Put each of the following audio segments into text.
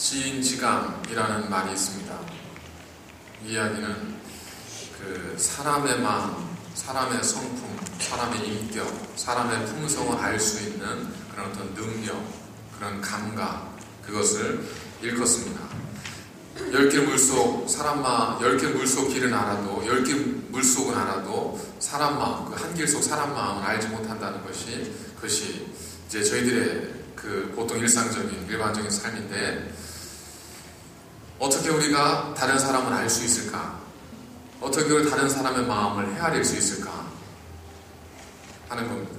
지인지감이라는 말이 있습니다. 이 이야기는 그 사람의 마음, 사람의 성품, 사람의 인격, 사람의 품성을 알 수 있는 그런 어떤 능력, 그런 감각, 그것을 일컫습니다. 열길 물속 사람 마음, 열길 물속 길은 알아도 열길 물속은 알아도 사람 마음, 그 한 길 속 사람 마음을 알지 못한다는 것이 그것이 이제 저희들의 그 보통 일상적인 일반적인 삶인데 어떻게 우리가 다른 사람을 알 수 있을까? 어떻게 우리 다른 사람의 마음을 헤아릴 수 있을까? 하는 겁니다.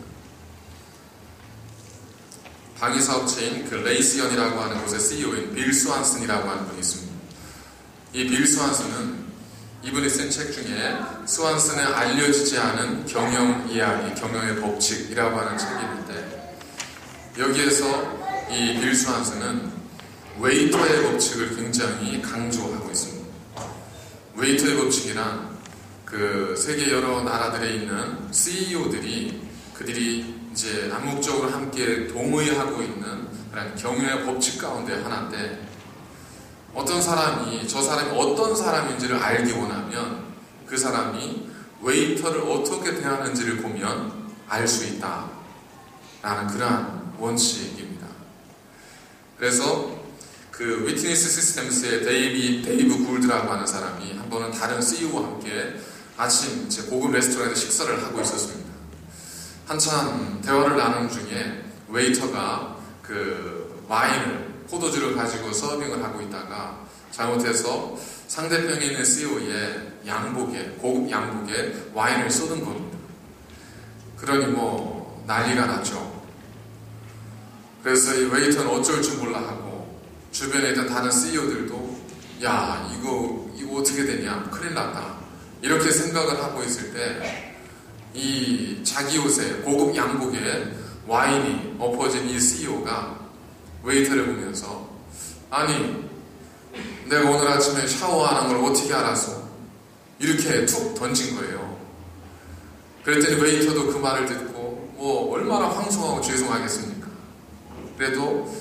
방위 사업체인 그 레이스연이라고 하는 곳의 CEO인 빌 스완슨이라고 하는 분이 있습니다. 이 빌 스완슨은 이분이 쓴 책 중에 스완슨의 알려지지 않은 경영 이야기, 경영의 법칙이라고 하는 책이 있는데 여기에서 이 빌 스완슨은 웨이터의 법칙을 굉장히 강조하고 있습니다. 웨이터의 법칙이란 그 세계 여러 나라들에 있는 CEO들이 그들이 이제 암묵적으로 함께 동의하고 있는 그런 경영의 법칙 가운데 하나인데 어떤 사람이 저 사람이 어떤 사람인지를 알기 원하면 그 사람이 웨이터를 어떻게 대하는지를 보면 알 수 있다. 라는 그러한 원칙입니다. 그래서 그 위트니스 시스템스의 데이비, 데이브 굴드라고 하는 사람이 한 번은 다른 CEO와 함께 아침 제 고급 레스토랑에서 식사를 하고 있었습니다. 한참 대화를 나누는 중에 웨이터가 그 와인을 포도주를 가지고 서빙을 하고 있다가 잘못해서 상대편에 있는 CEO의 양복에 고급 양복에 와인을 쏟은 겁니다. 그러니 뭐 난리가 났죠. 그래서 이 웨이터는 어쩔 줄 몰라 하고 주변에 있던 다른 CEO들도 야 이거 이거 어떻게 되냐 큰일 났다 이렇게 생각을 하고 있을 때 이 자기 옷에 고급 양복에 와인이 엎어진 이 CEO가 웨이터를 보면서 아니 내가 오늘 아침에 샤워하는 걸 어떻게 알았어? 이렇게 툭 던진 거예요. 그랬더니 웨이터도 그 말을 듣고 뭐 얼마나 황송하고 죄송하겠습니까? 그래도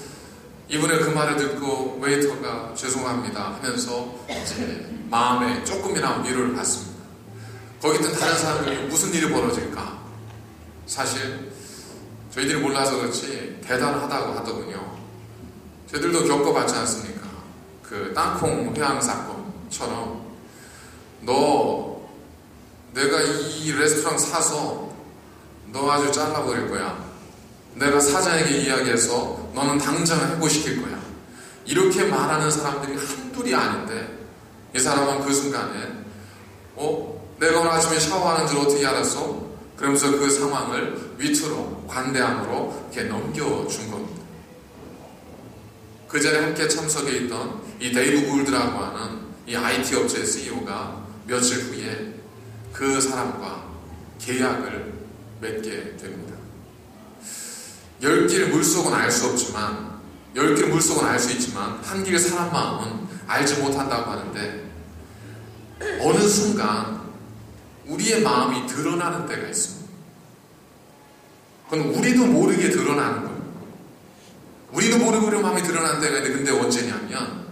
이분의 그 말을 듣고 웨이터가 죄송합니다 하면서 이제 마음에 조금이나마 위로를 받습니다. 거기 있던 다른 사람들이 무슨 일이 벌어질까? 사실 저희들이 몰라서 그렇지 대단하다고 하더군요. 저희들도 겪어봤지 않습니까? 그 땅콩 회항 사건처럼 너 내가 이 레스토랑 사서 너 아주 잘라버릴 거야. 내가 사장에게 이야기해서 너는 당장 해고시킬 거야. 이렇게 말하는 사람들이 한둘이 아닌데 이 사람은 그 순간에 어? 내가 오늘 아침에 샤워하는 줄 어떻게 알았어? 그러면서 그 상황을 위트로 관대함으로 이렇게 넘겨준 겁니다. 그 자리에 함께 참석해 있던 이 데이브 굴드라고 하는 이 IT 업체 CEO가 며칠 후에 그 사람과 계약을 맺게 됩니다. 열길 물속은 알 수 없지만 열길 물속은 알 수 있지만 한길 사람 마음은 알지 못한다고 하는데 어느 순간 우리의 마음이 드러나는 때가 있습니다. 그건 우리도 모르게 드러나는 거예요. 우리도 모르고 우리 마음이 드러나는 때가 있는데 근데 언제냐면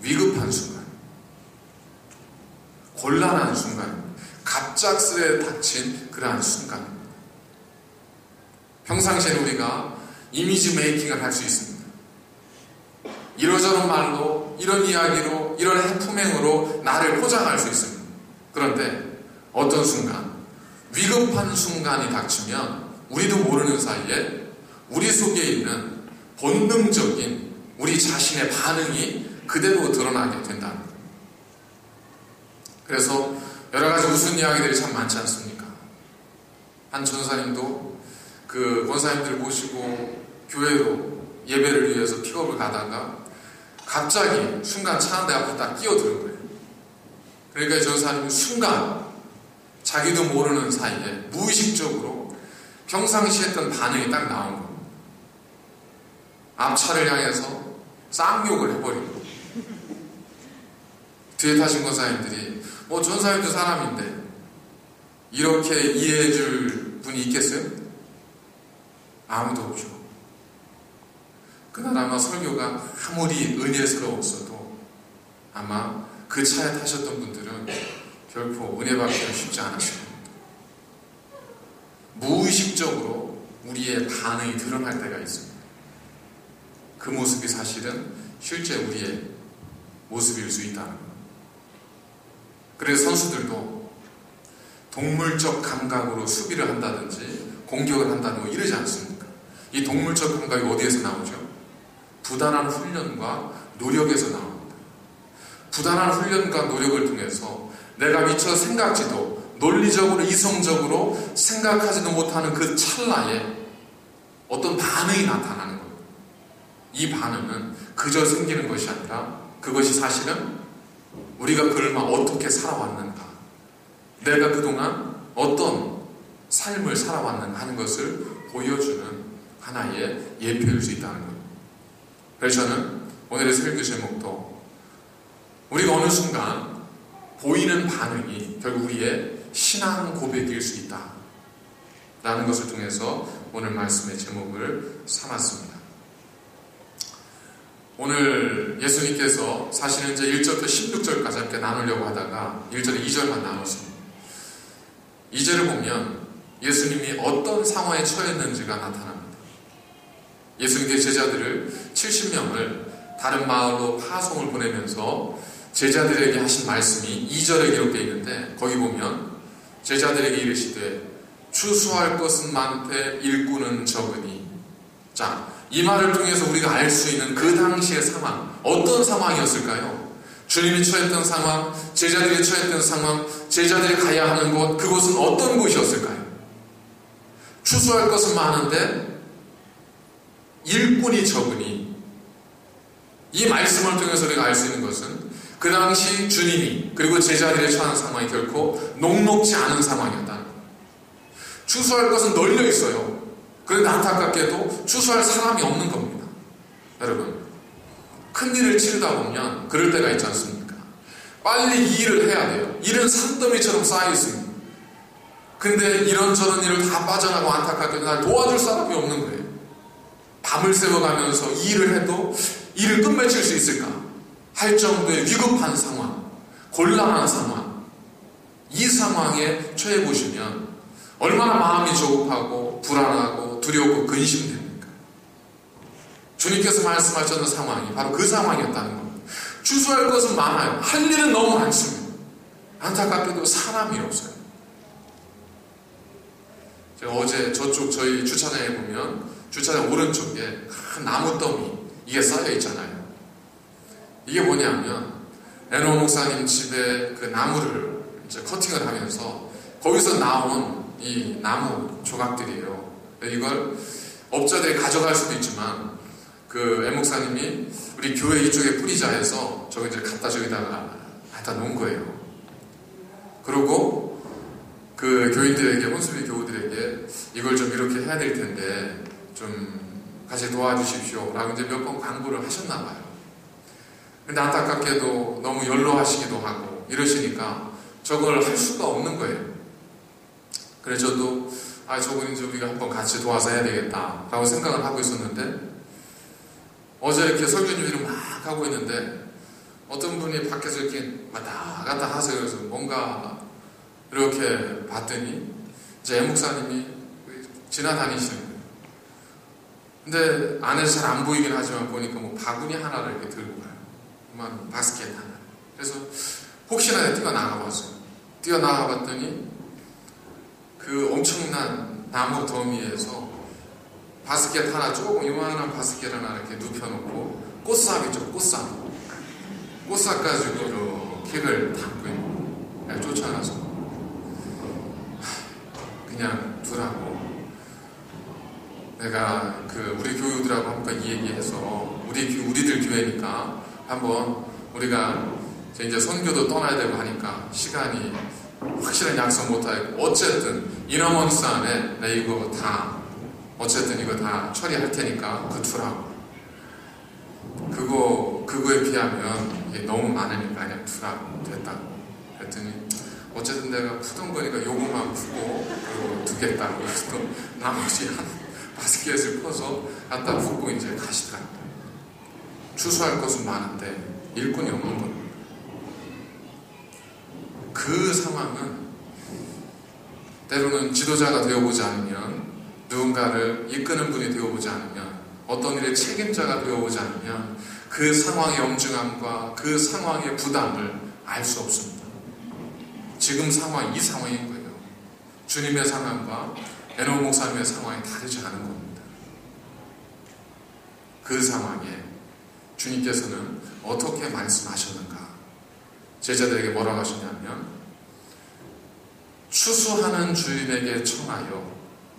위급한 순간 곤란한 순간 갑작스레 닥친 그러한 순간입니다. 평상시에 우리가 이미지 메이킹을 할 수 있습니다. 이러저런 말로 이런 이야기로 이런 해품행으로 나를 포장할 수 있습니다. 그런데 어떤 순간, 위급한 순간이 닥치면 우리도 모르는 사이에 우리 속에 있는 본능적인 우리 자신의 반응이 그대로 드러나게 거예요. 그래서 여러 가지 웃은 이야기들이 참 많지 않습니까? 한 전사님도 그 권사님들 모시고 교회로 예배를 위해서 픽업을 가다가 갑자기 순간 차 한 대 앞에 딱 끼어드는 거예요. 그러니까 전사님이 순간 자기도 모르는 사이에 무의식적으로 평상시 했던 반응이 딱 나온 겁니다. 앞차를 향해서 쌍욕을 해버리고 뒤에 타신 권사님들이 뭐 전사님도 사람인데 이렇게 이해해 줄 분이 있겠어요? 아무도 없죠. 그날 아마 설교가 아무리 은혜스러웠어도 아마 그 차에 타셨던 분들은 결코 은혜 받기가 쉽지 않았을 겁니다. 무의식적으로 우리의 반응이 드러날 때가 있습니다. 그 모습이 사실은 실제 우리의 모습일 수 있다는 것. 그래서 선수들도 동물적 감각으로 수비를 한다든지 공격을 한다든지 뭐 이러지 않습니까? 이 동물적 감각이 어디에서 나오죠? 부단한 훈련과 노력에서 나옵니다. 부단한 훈련과 노력을 통해서 내가 미처 생각지도 논리적으로 이성적으로 생각하지도 못하는 그 찰나에 어떤 반응이 나타나는 거예요. 이 반응은 그저 생기는 것이 아니라 그것이 사실은 우리가 그를만 어떻게 살아왔는가 내가 그동안 어떤 삶을 살아왔는가 하는 것을 보여주는 하나의 예표일 수 있다는 거예요. 그래서 저는 오늘의 설교 제목도 우리가 어느 순간 보이는 반응이 결국 우리의 신앙 고백일 수 있다. 라는 것을 통해서 오늘 말씀의 제목을 삼았습니다. 오늘 예수님께서 사실은 이제 1절부터 16절까지 함께 나누려고 하다가 1절에 2절만 나눴습니다. 2절을 보면 예수님이 어떤 상황에 처했는지가 나타납니다. 예수님께 제자들을 70명을 다른 마을로 파송을 보내면서 제자들에게 하신 말씀이 2절에 기록되어 있는데 거기 보면 제자들에게 이르시되 추수할 것은 많되 일꾼은 적으니 자, 이 말을 통해서 우리가 알 수 있는 그 당시의 상황 어떤 상황이었을까요? 주님이 처했던 상황, 제자들이 처했던 상황, 제자들이 가야 하는 곳, 그곳은 어떤 곳이었을까요? 추수할 것은 많은데 일꾼이 적으니 이 말씀을 통해서 우리가 알 수 있는 것은 그 당시 주님이 그리고 제자들의 처한 상황이 결코 녹록지 않은 상황이었다. 추수할 것은 널려 있어요. 그런데 안타깝게도 추수할 사람이 없는 겁니다. 여러분, 큰 일을 치르다 보면 그럴 때가 있지 않습니까? 빨리 이 일을 해야 돼요. 일은 산더미처럼 쌓여 있습니다. 근데 이런저런 일을 다 빠져나가고 안타깝게도 날 도와줄 사람이 없는 거예요. 밤을 새워가면서 이 일을 해도 일을 끝맺힐 수 있을까? 할 정도의 위급한 상황, 곤란한 상황, 이 상황에 처해 보시면 얼마나 마음이 조급하고 불안하고 두렵고 근심됩니까? 주님께서 말씀하셨던 상황이 바로 그 상황이었다는 겁니다. 주소할 것은 많아요. 할 일은 너무 많습니다. 안타깝게도 사람이 없어요. 어제 저쪽 저희 주차장에 보면 주차장 오른쪽에 큰 나무 더미 이게 쌓여 있잖아요. 이게 뭐냐면 에노 목사님 집에 그 나무를 이제 커팅을 하면서 거기서 나온 이 나무 조각들이에요. 이걸 업자들이 가져갈 수도 있지만 그 애 목사님이 우리 교회 이쪽에 뿌리자 해서 저기 이제 갖다 저기다가 갖다 놓은 거예요. 그리고 그 교인들에게 혼수비 교우들에게 이걸 좀 이렇게 해야 될 텐데 좀 같이 도와주십시오. 라고 이제 몇 번 광고를 하셨나 봐요. 근데 안타깝게도 너무 연로하시기도 하고 이러시니까 저걸 할 수가 없는 거예요. 그래서 저도 아 저분 이제 우리가 한번 같이 도와서 해야 되겠다 라고 생각을 하고 있었는데 어제 이렇게 설교 준비를 막 하고 있는데 어떤 분이 밖에서 이렇게 왔다 갔다 하세요. 그래서 뭔가 이렇게 봤더니 이제 애목사님이 지나다니시는. 근데 안에서 잘 안 보이긴 하지만 보니까 뭐 바구니 하나를 이렇게 들고 가요. 그만 바스켓 하나. 그래서 혹시나 뛰어나가 봤어요. 뛰어나가 봤더니 그 엄청난 나무 더미에서 바스켓 하나 조금 요만한 바스켓 하나 이렇게 눕혀놓고 꽃삽 있죠 꽃삽 꽃삽 가지고 이렇게를 담고 있는 쫓아가서 그냥 두라고 내가 그 우리 교우들하고 한번 이 얘기해서 우리 우리들 교회니까 한번 우리가 이제 선교도 떠나야 되고 하니까 시간이 확실한 약속 못하고 어쨌든 인어먼스 안에 내 이거 다 어쨌든 이거 다 처리할 테니까 그 투라고. 그거 그거에 비하면 이게 너무 많으니까 그냥 투라고 됐다고. 그랬더니 어쨌든 내가 푸던 거니까 요거만 푸고 그리고 두겠다고 그래서 또 나머지 한 바스켓을 퍼서 갖다 붓고 이제 가시더라고요. 추수할 것은 많은데 일꾼이 없는 겁니다. 그 상황은 때로는 지도자가 되어보지 않으면 누군가를 이끄는 분이 되어보지 않으면 어떤 일의 책임자가 되어보지 않으면 그 상황의 엄중함과 그 상황의 부담을 알 수 없습니다. 지금 상황이 이 상황인 거예요. 주님의 상황과 에노 목사님의 상황이 다르지 않은 겁니다. 그 상황에 주님께서는 어떻게 말씀하셨는가? 제자들에게 뭐라고 하셨냐면 추수하는 주인에게 청하여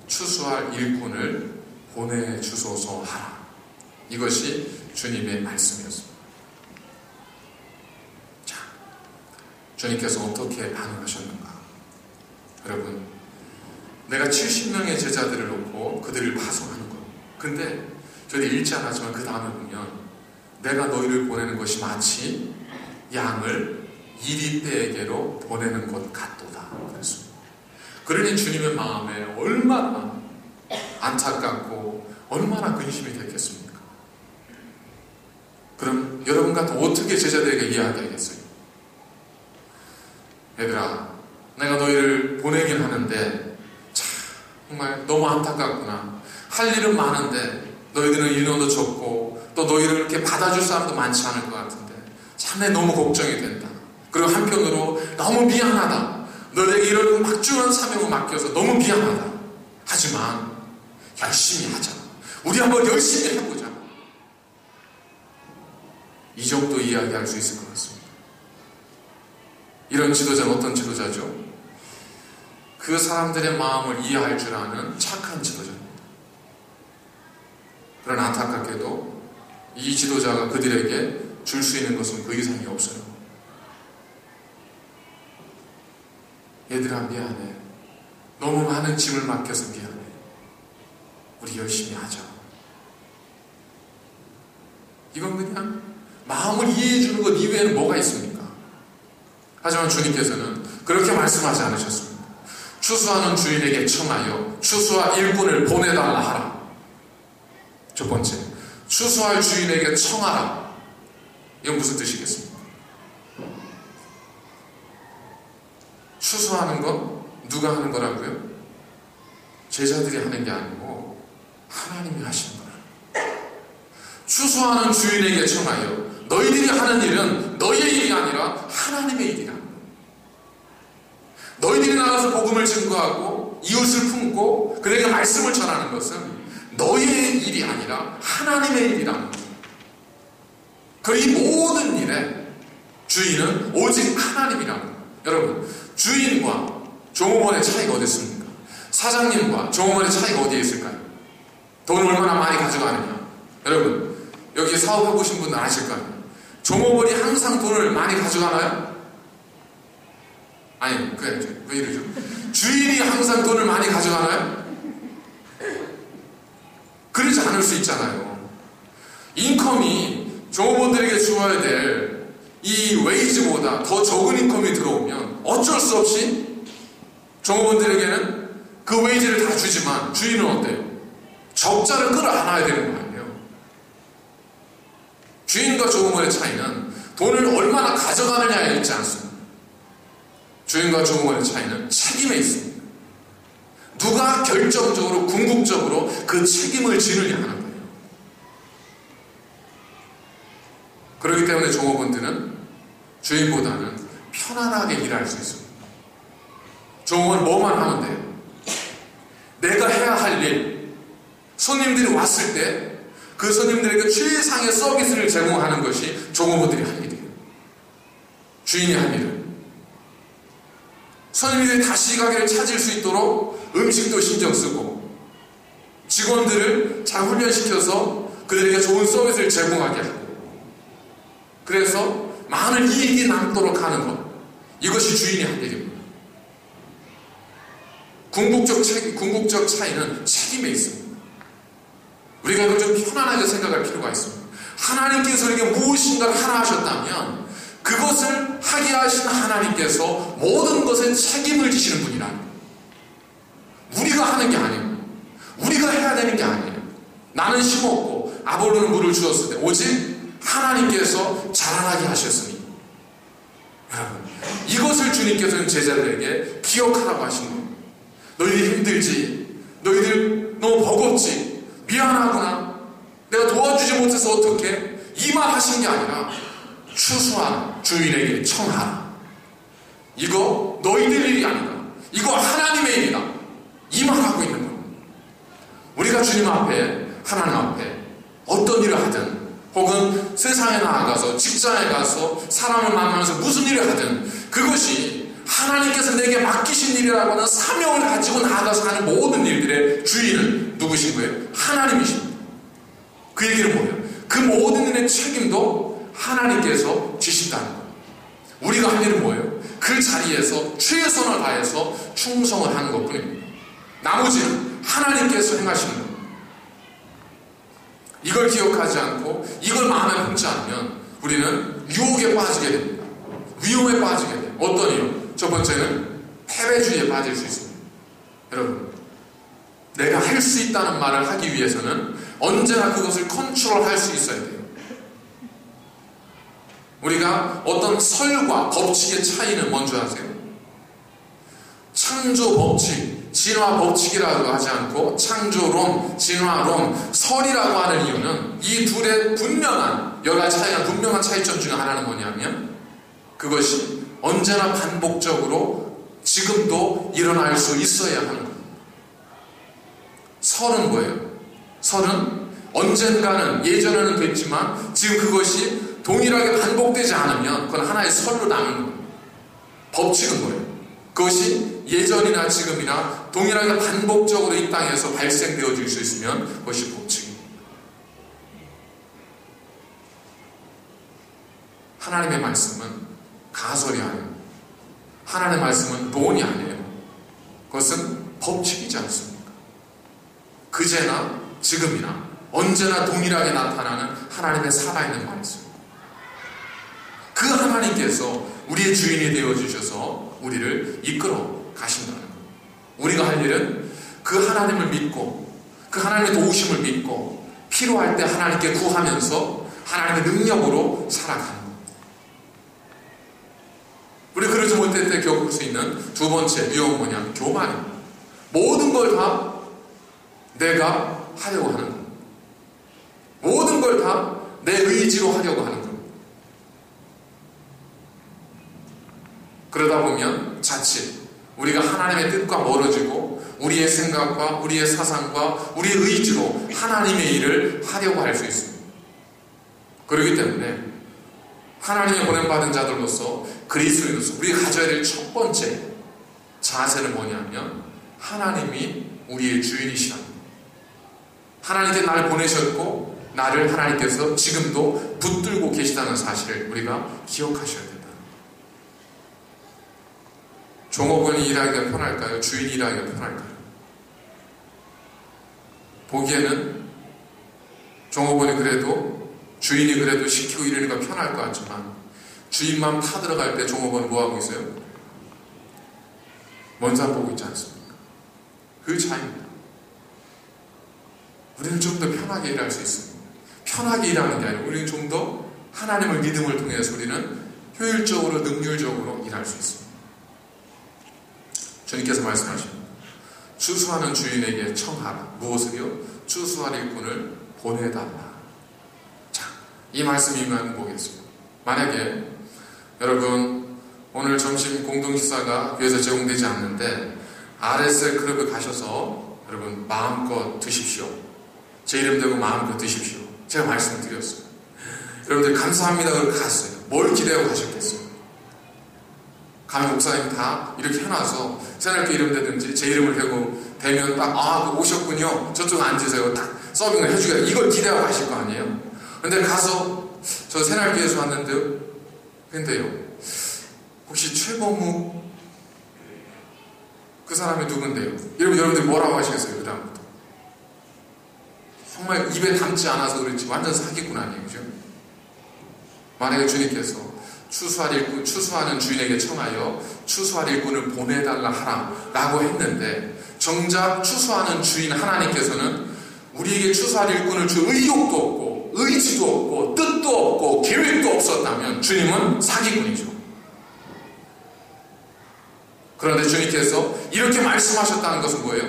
추수할 일꾼을 보내주소서 하라. 이것이 주님의 말씀이었습니다. 자, 주님께서 어떻게 반응하셨는가? 여러분, 내가 70명의 제자들을 놓고 그들을 파송하는 것. 근데 저희 읽지 않았지만 그 다음에 보면 내가 너희를 보내는 것이 마치 양을 이리떼에게로 보내는 것 같도다. 그랬습니다. 그러니 주님의 마음에 얼마나 안타깝고 얼마나 근심이 됐겠습니까? 그럼 여러분 같은 어떻게 제자들에게 이야기하겠어요? 얘들아, 내가 너희를 보내긴 하는데 참 정말 너무 안타깝구나. 할 일은 많은데 너희들은 인원도 적고 또 너희를 이렇게 받아줄 사람도 많지 않을 것 같은데 참내 너무 걱정이 된다. 그리고 한편으로 너무 미안하다. 너에게 이런 막중한 사명을 맡겨서 너무 미안하다. 하지만 열심히 하자. 우리 한번 열심히 해보자. 이 정도 이야기할 수 있을 것 같습니다. 이런 지도자는 어떤 지도자죠? 그 사람들의 마음을 이해할 줄 아는 착한 지도자입니다. 그러나 안타깝게도 이 지도자가 그들에게 줄 수 있는 것은 그 이상이 없어요. 얘들아 미안해. 너무 많은 짐을 맡겨서 미안해. 우리 열심히 하자. 이건 그냥 마음을 이해해 주는 것 이외에는 뭐가 있습니까? 하지만 주님께서는 그렇게 말씀하지 않으셨습니다. 추수하는 주인에게 청하여 추수와 일꾼을 보내달라 하라. 첫 번째, 추수할 주인에게 청하라. 이건 무슨 뜻이겠습니까? 추수하는 건 누가 하는 거라고요? 제자들이 하는 게 아니고 하나님이 하시는 거라. 추수하는 주인에게 청하여 너희들이 하는 일은 너희의 일이 아니라 하나님의 일이라. 너희들이 나가서 복음을 증거하고 이웃을 품고 그에게 말씀을 전하는 것은 너희의 일이 아니라 하나님의 일이라는 거예요. 그 이 모든 일에 주인은 오직 하나님이라는 거예요. 여러분, 주인과 종업원의 차이가 어디 있습니까? 사장님과 종업원의 차이가 어디에 있을까요? 돈을 얼마나 많이 가져가느냐. 여러분, 여기 사업해보신 분들 아실 거예요. 종업원이 항상 돈을 많이 가져가나요? 아니, 그래, 왜 이러죠? 주인이 항상 돈을 많이 가져가나요? 그러지 않을 수 있잖아요. 인컴이 종업원들에게 주어야 될 이 웨이지보다 더 적은 인컴이 들어오면 어쩔 수 없이 종업원들에게는 그 웨이지를 다 주지만 주인은 어때요? 적자를 끌어안아야 되는 거 아니에요? 주인과 종업원의 차이는 돈을 얼마나 가져가느냐에 있지 않습니다. 주인과 종업원의 차이는 책임에 있습니다. 누가 결정적으로 궁극적으로 그 책임을 지느냐 하는 거예요. 그렇기 때문에 종업원들은 주인보다는 편안하게 일할 수 있습니다. 종업원 뭐만 하면 돼요. 내가 해야 할 일, 손님들이 왔을 때 그 손님들에게 최상의 서비스를 제공하는 것이 종업원들이 할 일이에요. 주인이 할 일은. 손님들이 다시 가게를 찾을 수 있도록 음식도 신경 쓰고 직원들을 잘 훈련시켜서 그들에게 좋은 서비스를 제공하게 하고 그래서 많은 이익이 남도록 하는 것 이것이 주인이 할 일입니다. 궁극적, 책, 궁극적 차이는 책임에 있습니다. 우리가 이걸 좀 편안하게 생각할 필요가 있습니다. 하나님께서 우리에게 무엇인가를 하나 하셨다면 그것을 하게 하신 하나님께서 모든 것에 책임을 지시는 분이라. 우리가 하는 게 아니에요. 우리가 해야 되는 게 아니에요. 나는 심었고 아볼로는 물을 주었을 때 오직 하나님께서 자라나게 하셨으니 여러분 이것을 주님께서는 제자들에게 기억하라고 하신 거예요. 너희들 힘들지 너희들 너무 버겁지 미안하구나 내가 도와주지 못해서 어떻게 이말 하신 게 아니라 추수한 주인에게 청하라 이거 너희들 일이 아니다 이거 하나님의 일이다 이 말하고 있는 거예요 우리가 주님 앞에 하나님 앞에 어떤 일을 하든 혹은 세상에 나아가서 직장에 가서 사람을 만나면서 무슨 일을 하든 그것이 하나님께서 내게 맡기신 일이라고 하는 사명을 가지고 나아가서 하는 모든 일들의 주인은 누구신 거예요? 하나님이십니다. 그 얘기는 뭐예요? 그 모든 일의 책임도 하나님께서 지신다는 거예요. 우리가 할 일은 뭐예요? 그 자리에서 최선을 다해서 충성을 하는 것 뿐입니다. 나머지는 하나님께서 행하시는. 이걸 기억하지 않고 이걸 마음에 품지 않으면 우리는 유혹에 빠지게 됩니다. 위험에 빠지게 돼요. 어떤 이유? 첫 번째는 패배주의에 빠질 수 있습니다. 여러분, 내가 할 수 있다는 말을 하기 위해서는 언제나 그것을 컨트롤 할 수 있어야 돼요. 우리가 어떤 설과 법칙의 차이는 뭔지 아세요? 창조 법칙, 진화 법칙이라고 하지 않고 창조론, 진화론, 설이라고 하는 이유는 이 둘의 분명한 여러 가지 차이가 분명한 차이점 중에 하나는 뭐냐면 그것이 언제나 반복적으로 지금도 일어날 수 있어야 하는 겁니다. 설은 뭐예요? 설은 언젠가는 예전에는 됐지만 지금 그것이 동일하게 반복되지 않으면 그건 하나의 설로 거예요. 법칙은 뭐예요? 그것이 예전이나 지금이나 동일하게 반복적으로 이 땅에서 발생되어질 수 있으면 그것이 법칙입니다. 하나님의 말씀은 가설이 아니에요. 하나님의 말씀은 논이 아니에요. 그것은 법칙이지 않습니까? 그제나 지금이나 언제나 동일하게 나타나는 하나님의 살아있는 말씀. 그 하나님께서 우리의 주인이 되어 주셔서 우리를 이끌어 가신다는 것. 우리가 할 일은 그 하나님을 믿고 그 하나님의 도우심을 믿고 필요할 때 하나님께 구하면서 하나님의 능력으로 살아가는 것. 우리 그러지 못할 때 겪을 수 있는 두 번째 위험은 뭐냐면 교만입니다. 모든 걸 다 내가 하려고 하는 것. 모든 걸 다 내 의지로 하려고 하는 것. 그러다 보면 자칫 우리가 하나님의 뜻과 멀어지고 우리의 생각과 우리의 사상과 우리의 의지로 하나님의 일을 하려고 할 수 있습니다. 그렇기 때문에 하나님의 보냄받은 자들로서 그리스도인으로서 우리가 가져야 될 첫 번째 자세는 뭐냐면 하나님이 우리의 주인이시다. 하나님께 나를 보내셨고 나를 하나님께서 지금도 붙들고 계시다는 사실을 우리가 기억하셔야 됩니다. 종업원이 일하기가 편할까요? 주인이 일하기가 편할까요? 보기에는 종업원이 그래도 주인이 그래도 시키고 이러니까 편할 것 같지만 주인만 타들어갈 때 종업원은 뭐하고 있어요? 먼저 보고 있지 않습니까? 그 차이입니다. 우리는 좀 더 편하게 일할 수 있습니다. 편하게 일하는 게 아니라 우리는 좀 더 하나님을 믿음을 통해서 우리는 효율적으로 능률적으로 일할 수 있습니다. 주님께서 말씀하십니다. 추수하는 주인에게 청하라. 무엇을요? 추수할 일꾼을 보내달라. 자, 이 말씀이만 보겠습니다. 만약에 여러분 오늘 점심 공동식사가 교회에서 제공되지 않는데 RSL 클럽에 가셔서 여러분 마음껏 드십시오. 제 이름 대고 마음껏 드십시오. 제가 말씀을 드렸어요. 여러분들 감사합니다. 그러 갔어요. 뭘 기대하고 가셨겠어요? 가면 목사님 다 이렇게 해놔서 새날교 이름 대든지 제 이름을 대고 대면 딱, 아, 그 오셨군요. 저쪽 앉으세요. 딱 서빙을 해주겠다. 이걸 기대하고 가실 거 아니에요? 근데 가서 저 새날교에서 왔는데요. 근데요. 혹시 최범우 그 사람이 누군데요? 여러분, 여러분들 뭐라고 하시겠어요? 그 다음부터. 정말 입에 담지 않아서 그렇지 완전 사기꾼 아니에요. 그죠? 만약에 주님께서 추수할 일꾼, 추수하는 주인에게 청하여 추수할 일꾼을 보내달라 하라 라고 했는데 정작 추수하는 주인 하나님께서는 우리에게 추수할 일꾼을 줄 의욕도 없고 의지도 없고 뜻도 없고 그러면 주님은 사기꾼이죠. 그런데 주님께서 이렇게 말씀하셨다는 것은 뭐예요?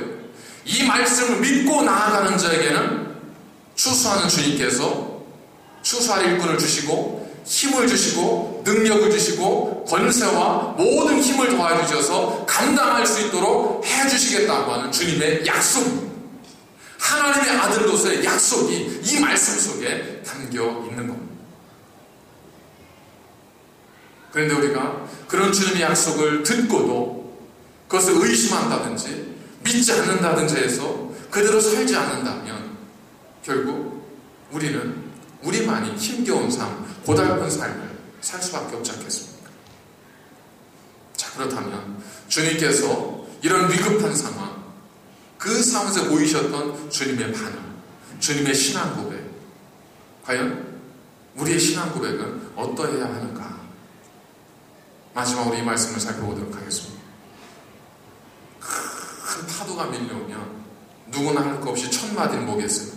이 말씀을 믿고 나아가는 자에게는 추수하는 주님께서 추수할 일꾼을 주시고 힘을 주시고 능력을 주시고 권세와 모든 힘을 도와주셔서 감당할 수 있도록 해주시겠다고 하는 주님의 약속. 하나님의 아들로서의 약속이 이 말씀 속에 담겨 있는 겁니다. 그런데 우리가 그런 주님의 약속을 듣고도 그것을 의심한다든지 믿지 않는다든지 해서 그대로 살지 않는다면 결국 우리는 우리만이 힘겨운 삶, 고달픈 삶을 살 수밖에 없지 않겠습니까? 자, 그렇다면 주님께서 이런 위급한 상황, 그 상황에서 보이셨던 주님의 반응, 주님의 신앙 고백, 과연 우리의 신앙 고백은 어떠해야 하는가? 마지막으로 이 말씀을 살펴보도록 하겠습니다. 큰 파도가 밀려오면 누구나 할 것 없이 첫 마디를 뭐겠어요?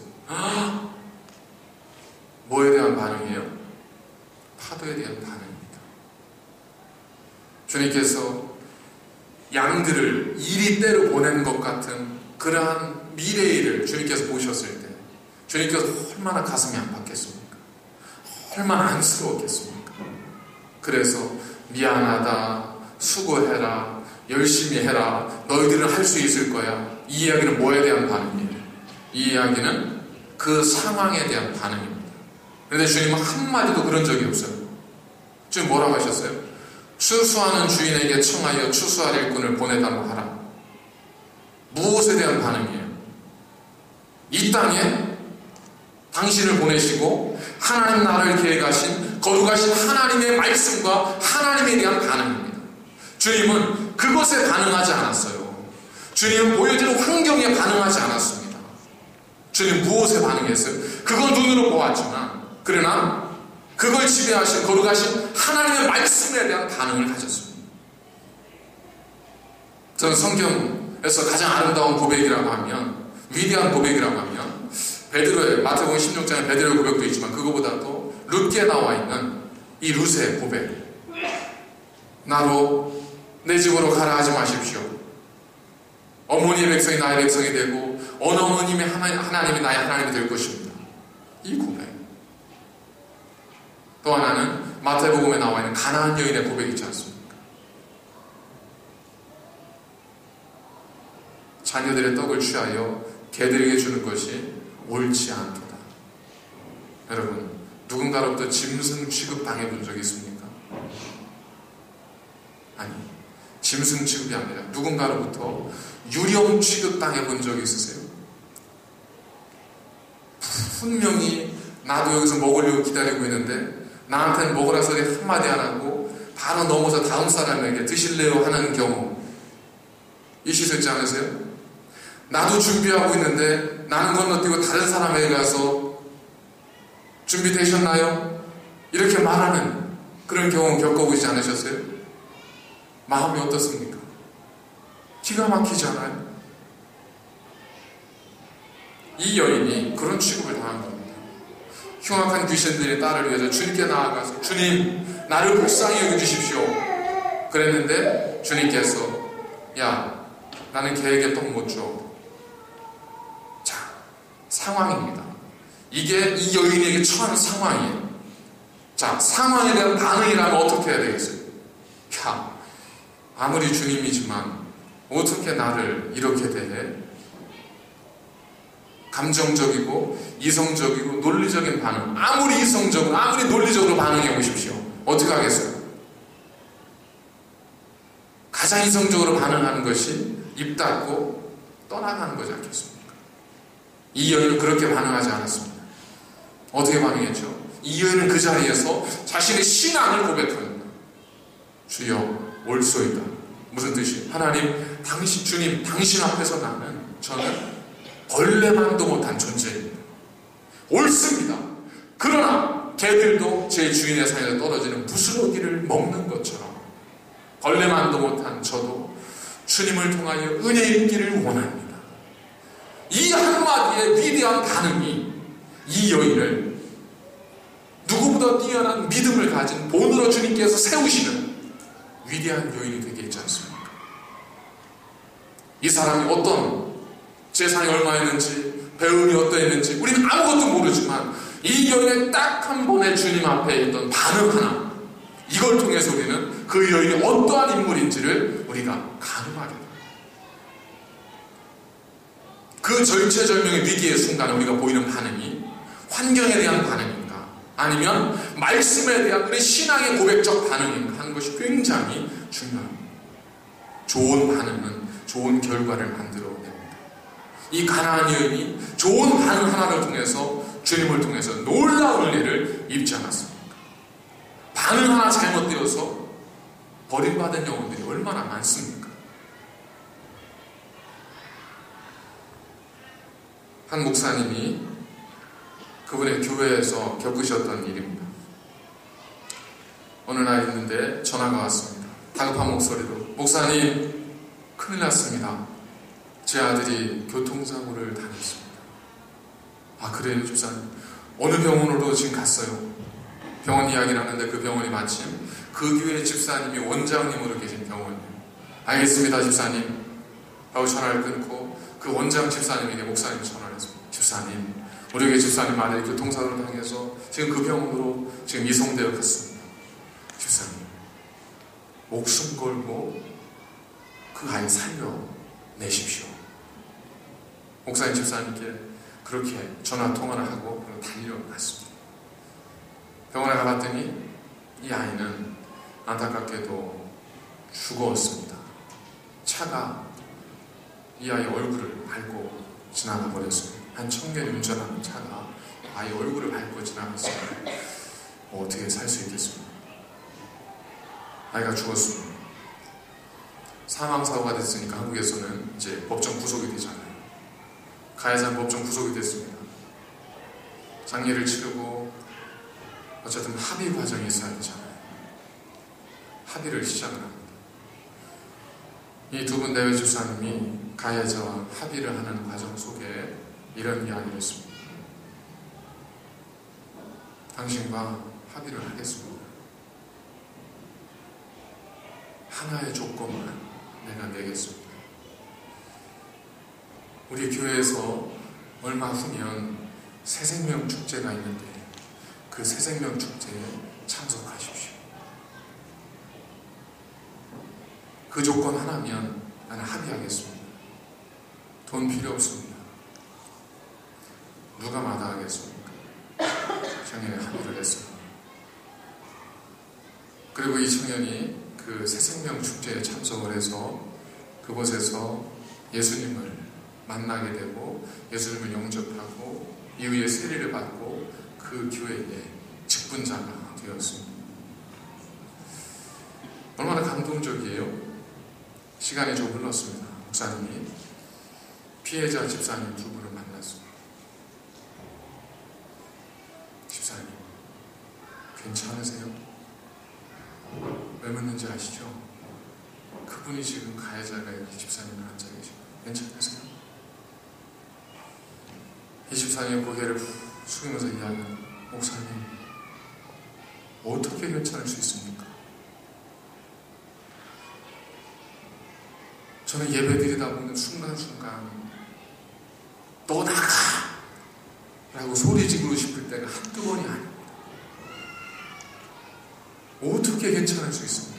뭐에 대한 반응이에요? 파도에 대한 반응입니다. 주님께서 양들을 이리 때로 보낸 것 같은 그러한 미래의 일을 주님께서 보셨을 때 주님께서 얼마나 가슴이 아팠겠습니까? 얼마나 안쓰러웠겠습니까? 그래서 미안하다, 수고해라, 열심히 해라, 너희들은 할 수 있을 거야. 이 이야기는 뭐에 대한 반응이에요? 이 이야기는 그 상황에 대한 반응입니다. 그런데 주님은 한마디도 그런 적이 없어요. 주님 뭐라고 하셨어요? 추수하는 주인에게 청하여 추수할 일꾼을 보내달라 하라. 무엇에 대한 반응이에요? 이 땅에 당신을 보내시고 하나님 나라를 계획하신 거룩하신 하나님의 말씀과 하나님에 대한 반응입니다. 주님은 그것에 반응하지 않았어요. 주님은 보여지는 환경에 반응하지 않았습니다. 주님 무엇에 반응했어요? 그건 눈으로 보았지만 그러나 그걸 지배하신 거룩하신 하나님의 말씀에 대한 반응을 가졌습니다. 저는 성경에서 가장 아름다운 고백이라고 하면 위대한 고백이라고 하면 베드로의 마태복음 16장에 베드로의 고백도 있지만 그거보다도 룻게 나와 있는 이 룻의 고백. 나로 내 집으로 가라 하지 마십시오. 어머니의 백성이 나의 백성이 되고 어느 어머님의 하나님이 나의 하나님이 될 것입니다. 이 고백. 또 하나는 마태복음에 나와 있는 가나안 여인의 고백이 있지 않습니까? 자녀들의 떡을 취하여 개들에게 주는 것이 옳지 않도다. 여러분, 누군가로부터 짐승 취급 당해본 적이 있습니까? 아니, 짐승 취급이 아니라 누군가로부터 유령 취급 당해본 적이 있으세요? 분명히 나도 여기서 먹으려고 기다리고 있는데 나한테는 먹으라 소리 한마디 안 하고 바로 넘어서 다음 사람에게 드실래요 하는 경우 있으셨지 않으세요? 나도 준비하고 있는데 나는 건너뛰고 다른 사람에게 가서 준비되셨나요? 이렇게 말하는 그런 경우 겪어보지 않으셨어요? 마음이 어떻습니까? 기가 막히지 않아요? 이 여인이 그런 취급을 당한 겁니다. 흉악한 귀신들이 딸을 위해서 주님께 나아가서 주님 나를 불쌍히 여겨주십시오. 그랬는데 주님께서 야 나는 개에게 떡못 줘. 자 상황입니다. 이게 이 여인에게 처한 상황이에요. 자 상황에 대한 반응이라면 어떻게 해야 되겠어요? 야 아무리 주님이지만 어떻게 나를 이렇게 대해? 감정적이고 이성적이고 논리적인 반응 아무리 이성적으로 아무리 논리적으로 반응해 보십시오 어떻게 하겠어요? 가장 이성적으로 반응하는 것이 입 닫고 떠나가는 거지 않겠습니까? 이 여인은 그렇게 반응하지 않았습니다 어떻게 반응했죠? 이 여인은 그 자리에서 자신의 신앙을 고백합니다 주여 올소이다 무슨 뜻이에요? 하나님 당신 주님 당신 앞에서 나는 저는 벌레만도 못한 존재입니다. 옳습니다. 그러나 개들도 제 주인의 사이에 떨어지는 부스러기를 먹는 것처럼 벌레만도 못한 저도 주님을 통하여 은혜 있기를 원합니다. 이 한마디의 위대한 반응이 이 여인을 누구보다 뛰어난 믿음을 가진 본으로 주님께서 세우시는 위대한 여인이 되게 있지 않습니까? 이 사람이 어떤 재산이 얼마였는지 배움이 어떠했는지 우리는 아무것도 모르지만 이 여인의 딱 한 번의 주님 앞에 있던 반응 하나 이걸 통해서 우리는 그 여인이 어떠한 인물인지를 우리가 가늠하게 됩니다. 그 절체절명의 위기의 순간에 우리가 보이는 반응이 환경에 대한 반응인가 아니면 말씀에 대한 우리 신앙의 고백적 반응인가 하는 것이 굉장히 중요합니다. 좋은 반응은 좋은 결과를 만들어냅니다. 이 가나안 여인이 좋은 반응 하나를 통해서 주님을 통해서 놀라운 은혜를 입지 않았습니까? 반응 하나 잘못되어서 버림받은 영혼들이 얼마나 많습니까? 한 목사님이 그분의 교회에서 겪으셨던 일입니다. 어느 날 있는데 전화가 왔습니다. 다급한 목소리로 목사님 큰일 났습니다. 제 아들이 교통사고를 당했습니다. 아 그래요 집사님 어느 병원으로 지금 갔어요? 병원 이야기를 하는데 그 병원이 마침 그 교회 집사님이 원장님으로 계신 병원이에요. 알겠습니다 집사님 하고 전화를 끊고 그 원장 집사님에게 목사님 전화를 했습니다. 집사님 우리 교회 집사님 아들이 교통사고를 당해서 지금 그 병원으로 지금 이송되어 갔습니다. 집사님 목숨 걸고 그 아이 살려내십시오. 목사님 집사님께 그렇게 전화 통화를 하고 달려갔습니다. 병원에 가봤더니 이 아이는 안타깝게도 죽었습니다. 차가 이 아이 얼굴을 밟고 지나가 버렸습니다. 한 청년이 운전하는 차가 아이 얼굴을 밟고 지나갔습니다. 뭐 어떻게 살 수 있겠습니까? 아이가 죽었습니다. 사망사고가 됐으니까 한국에서는 이제 법정 구속이 되잖아요. 가해자는 법정 구속이 됐습니다. 장례를 치르고 어쨌든 합의 과정이 있어야 되잖아요. 합의를 시작을 합니다. 이 두분 내외 주사님이 가해자와 합의를 하는 과정 속에 이런 이야기를 했습니다. 당신과 합의를 하겠습니다. 하나의 조건만 내가 내겠습니다. 우리 교회에서 얼마 후면 새생명 축제가 있는데 그 새생명 축제에 참석하십시오. 그 조건 하나면 나는 합의하겠습니다. 돈 필요 없습니다. 누가 마다하겠습니까? 청년이 합의를 했습니다. 그리고 이 청년이 그 새생명 축제에 참석을 해서 그곳에서 예수님을 만나게 되고 예수님을 영접하고 이후에 세례를 받고 그 교회의 직분자가 되었습니다. 얼마나 감동적이에요? 시간이 좀 흘렀습니다. 목사님이 피해자 집사님 두 분을 만났습니다. 집사님, 괜찮으세요? 왜 묻는지 아시죠? 그분이 지금 가해자가 여기 집사님을 앉아 계시고 괜찮으세요? 이 집사님 고개를 숙이면서 이야기하는 목사님 어떻게 괜찮을 수 있습니까? 저는 예배 드리다 보면 순간순간 너 나가! 라고 소리 지르고 싶을 때가 한두 번이 아닙니다. 어떻게 괜찮을 수 있습니까?